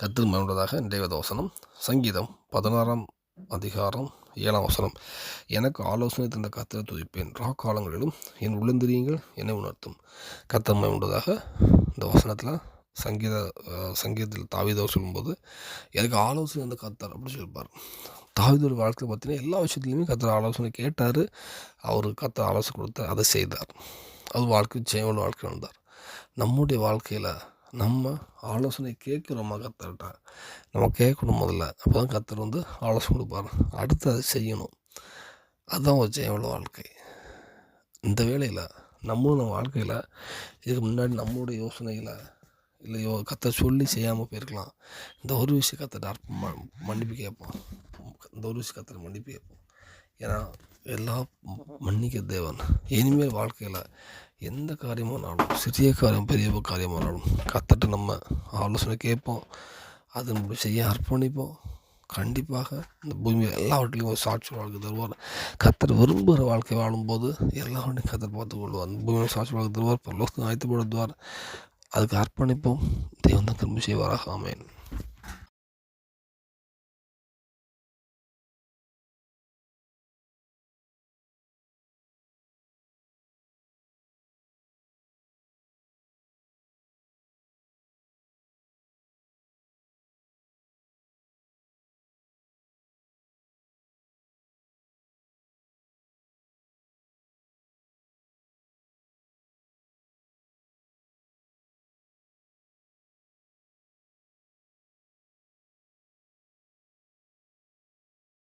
கத்திர மயமுள்ளதாக இன்றைய வசனம். சங்கீதம் பதினாறாம் அதிகாரம் ஏழாம் வசனம். எனக்கு ஆலோசனை தந்த கத்தரை துதிப்பேன். ரா காலங்களிலும் என் உள்ளந்திரியங்கள் என்னை உணர்த்தும். கத்தர் உண்டதாக இந்த வசனத்தில் சங்கீத சங்கீதத்தில் தாவிதவர் சொல்லும்போது எனக்கு ஆலோசனை தந்த கத்தர் அப்படின்னு சொல்லிப்பார் தாவிதோட வாழ்க்கையில் பார்த்தீங்கன்னா எல்லா விஷயத்துலையுமே கத்தர் ஆலோசனை கேட்டார். அவர் கத்தர் ஆலோசனை கொடுத்தார் அதை செய்தார். அது வாழ்க்கை ஜெயவன் வாழ்க்கை வந்தார் நம்முடைய வாழ்க்கையில் நம்ம ஆலோசனை கேட்குறோமா கத்தர்கிட்ட நம்ம கேட்கணும் முதல்ல. அப்போ தான் கத்தர் வந்து ஆலோசனை கொடுப்பார். அடுத்து அதை செய்யணும். அதுதான் ஒரு ஜெயமுள்ள வாழ்க்கை. இந்த வேலையில் நம்மளும் நம்ம வாழ்க்கையில் இதுக்கு முன்னாடி நம்மளுடைய யோசனைகளை இல்லையோ கத்த சொல்லி செய்யாமல் போயிருக்கலாம். இந்த ஒரு விஷயம் கத்தட்ட ம மன்னிப்பு கேட்போம் இந்த ஒரு விஷயம் கத்தட்ட மன்னிப்பு கேட்போம் ஏன்னா எல்லாம் மன்னிக்க தேவன். இனிமேல் வாழ்க்கையில் எந்த காரியமானாலும் சிறிய காரியம் பெரிய காரியமானாலும் கத்தட்ட நம்ம ஆலோசனை கேட்போம். அதை நம்ம செய்ய அர்ப்பணிப்போம். கண்டிப்பாக இந்த பூமியில் எல்லாவற்றிலையும் ஒரு சாட்சி வாழ்க்கை தருவார். கத்தர் விரும்புகிற வாழ்க்கை வாழும்போது எல்லாவற்றையும் கத்தர் பார்த்து கொள்வார். அந்த பூமியில் சாட்சி வாழ்க்கை தருவார். பரலோகத்தை ஆயத்துப்படுத்துவார். அதுக்கு அர்ப்பணிப்போம். தெய்வம் தான் திரும்ப செய்வாராக. ஆமேன்.